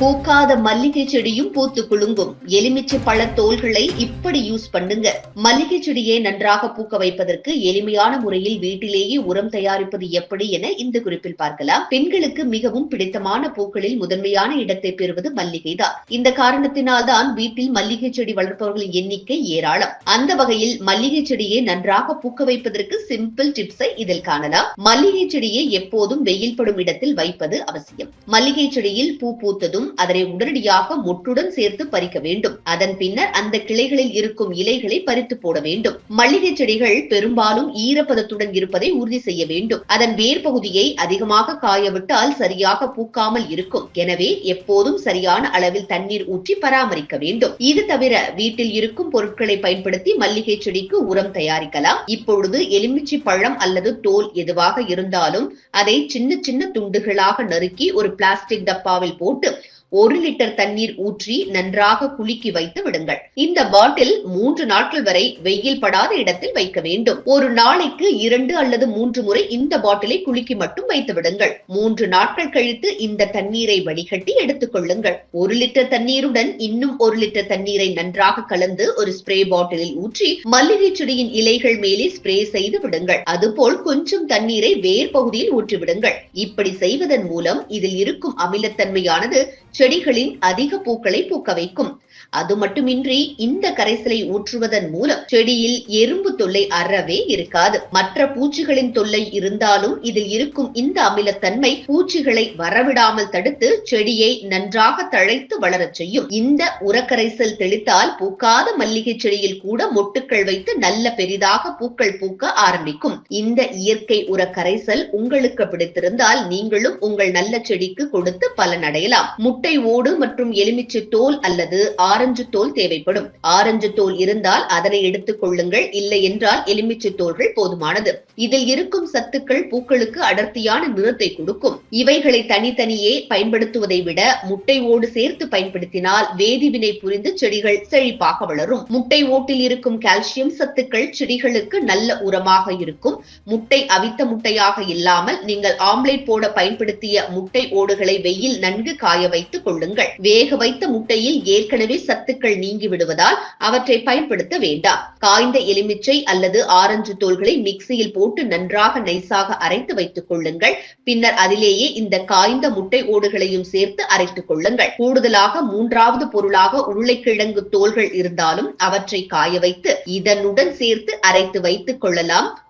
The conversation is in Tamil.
பூக்காத மல்லிகை செடியும் பூத்து குலுங்கும். எலுமிச்சை பழ தோல்களை இப்படி யூஸ் பண்ணுங்க. மல்லிகை செடியை நன்றாக பூக்க வைப்பதற்கு எளிமையான முறையில் வீட்டிலேயே உரம் தயாரிப்பது எப்படி என இந்த குறிப்பில் பார்க்கலாம். பெண்களுக்கு மிகவும் பிடித்தமான பூக்களில் முதன்மையான இடத்தை பெறுவது மல்லிகை தான் இந்த காரணத்தினால் தான் வீட்டில் மல்லிகை செடி வளர்ப்பவர்களின் எண்ணிக்கை ஏராளம். அந்த வகையில் மல்லிகை செடியை நன்றாக பூக்க வைப்பதற்கு சிம்பிள் டிப்ஸை இதில் காணலாம். மல்லிகை செடியை எப்போதும் வெயில் படும் இடத்தில் வைப்பது அவசியம். மல்லிகை செடியில் பூ பூத்ததும் அதனை உடனடியாக மொட்டுடன் சேர்த்து பறிக்க வேண்டும். அதன் பின்னர் அந்த கிளைகளில் இருக்கும் இலைகளை பறித்து போட வேண்டும். மல்லிகை செடிகள் பெரும்பாலும் ஈரப்பதத்துடன் இருப்பதை உறுதி செய்ய வேண்டும். அதன் வேர் பகுதியை அதிகமாக காயவிட்டால் சரியாக பூக்காமல் இருக்கும். எனவே எப்போதும் சரியான அளவில் தண்ணீர் ஊற்றி பராமரிக்க வேண்டும். இது தவிர வீட்டில் இருக்கும் பொருட்களை பயன்படுத்தி மல்லிகை செடிக்கு உரம் தயாரிக்கலாம். இப்பொழுது எலுமிச்சை பழம் அல்லது தோல் எதுவாக இருந்தாலும் அதை சின்ன சின்ன துண்டுகளாக நறுக்கி ஒரு பிளாஸ்டிக் டப்பாவில் போட்டு ஒரு லிட்டர் தண்ணீர் ஊற்றி நன்றாக குலுக்கி வைத்து விடுங்கள். இந்த பாட்டில் மூன்று நாட்கள் வரை வெயில் படாத இடத்தில் வைக்க வேண்டும். ஒரு நாளைக்கு இரண்டு அல்லது மூன்று முறை இந்த பாட்டிலை குலுக்கி மட்டும் வைத்து விடுங்கள். மூன்று நாட்கள் கழித்து இந்த தண்ணீரை வடிகட்டி எடுத்துக் கொள்ளுங்கள். ஒரு லிட்டர் தண்ணீருடன் இன்னும் ஒரு லிட்டர் தண்ணீரை நன்றாக கலந்து ஒரு ஸ்ப்ரே பாட்டிலில் ஊற்றி மல்லிகை செடியின் இலைகள் மேலே ஸ்ப்ரே செய்து விடுங்கள். அதுபோல் கொஞ்சம் தண்ணீரை வேர் பகுதியில் ஊற்றி விடுங்கள். இப்படி செய்வதன் மூலம் இதில் இருக்கும் அமிலத்தன்மையானது செடிகளின் அதிக பூக்களை பூக்க வைக்கும். அது மட்டுமின்றி இந்த கரைசலை ஊற்றுவதன் மூலம் செடியில் எறும்பு தொல்லை அறவே இருக்காது. மற்ற பூச்சிகளின் தொல்லை இருந்தாலும் இதில் இருக்கும் இந்த அமிலத்தன்மை பூச்சிகளை வரவிடாமல் தடுத்து செடியை நன்றாக தழைத்து வளரச் செய்யும். இந்த உரக்கரைசல் தெளித்தால் பூக்காத மல்லிகை செடியில் கூட மொட்டுக்கள் வைத்து நல்ல பெரிதாக பூக்கள் பூக்க ஆரம்பிக்கும். இந்த இயற்கை உரக்கரைசல் உங்களுக்கு பிடித்திருந்தால் நீங்களும் உங்கள் நல்ல செடிக்கு கொடுத்து பலனடையலாம். முட்டை முட்டை ஓடு மற்றும் எலுமிச்சை தோல் அல்லது ஆரஞ்சு தோல் தேவைப்படும். ஆரஞ்சு தோல் இருந்தால் அதனை எடுத்துக் கொள்ளுங்கள். இல்லை என்றால் எலுமிச்சை தோல்கள் போதுமானது. இதில் இருக்கும் சத்துக்கள் பூக்களுக்கு அடர்த்தியான நிறத்தை கொடுக்கும். இவைகளை தனித்தனியே பயன்படுத்துவதை விட முட்டை ஓடு சேர்த்து பயன்படுத்தினால் வேதிவினை புரிந்து செடிகள் செழிப்பாக வளரும். முட்டை ஓட்டில் இருக்கும் கால்சியம் சத்துக்கள் செடிகளுக்கு நல்ல உரமாக இருக்கும். முட்டை அவித்த முட்டையாக இல்லாமல் நீங்கள் ஆம்லேட் போட பயன்படுத்திய முட்டை ஓடுகளை வெயில் நன்கு காய வைத்து வைத்துக் கொள்ளுங்கள். வேக வைத்த முட்டையில் ஏற்கனவே சத்துக்கள் நீங்கி விடுவதால் அவற்றை பயன்படுத்த வேண்டாம். காய்ந்த எலுமிச்சை அல்லது ஆரஞ்சு தோல்களை மிக்சியில் போட்டு நன்றாக நைஸாக அரைத்து வைத்துக் கொள்ளுங்கள். பின்னர் அதிலேயே இந்த காய்ந்த முட்டை ஓடுகளையும் சேர்த்து அரைத்துக் கொள்ளுங்கள். கூடுதலாக மூன்றாவது பொருளாக உருளைக்கிழங்கு தோல்கள் இருந்தாலும் அவற்றை காய வைத்து இதனுடன் சேர்த்து அரைத்து வைத்துக் கொள்ளலாம்.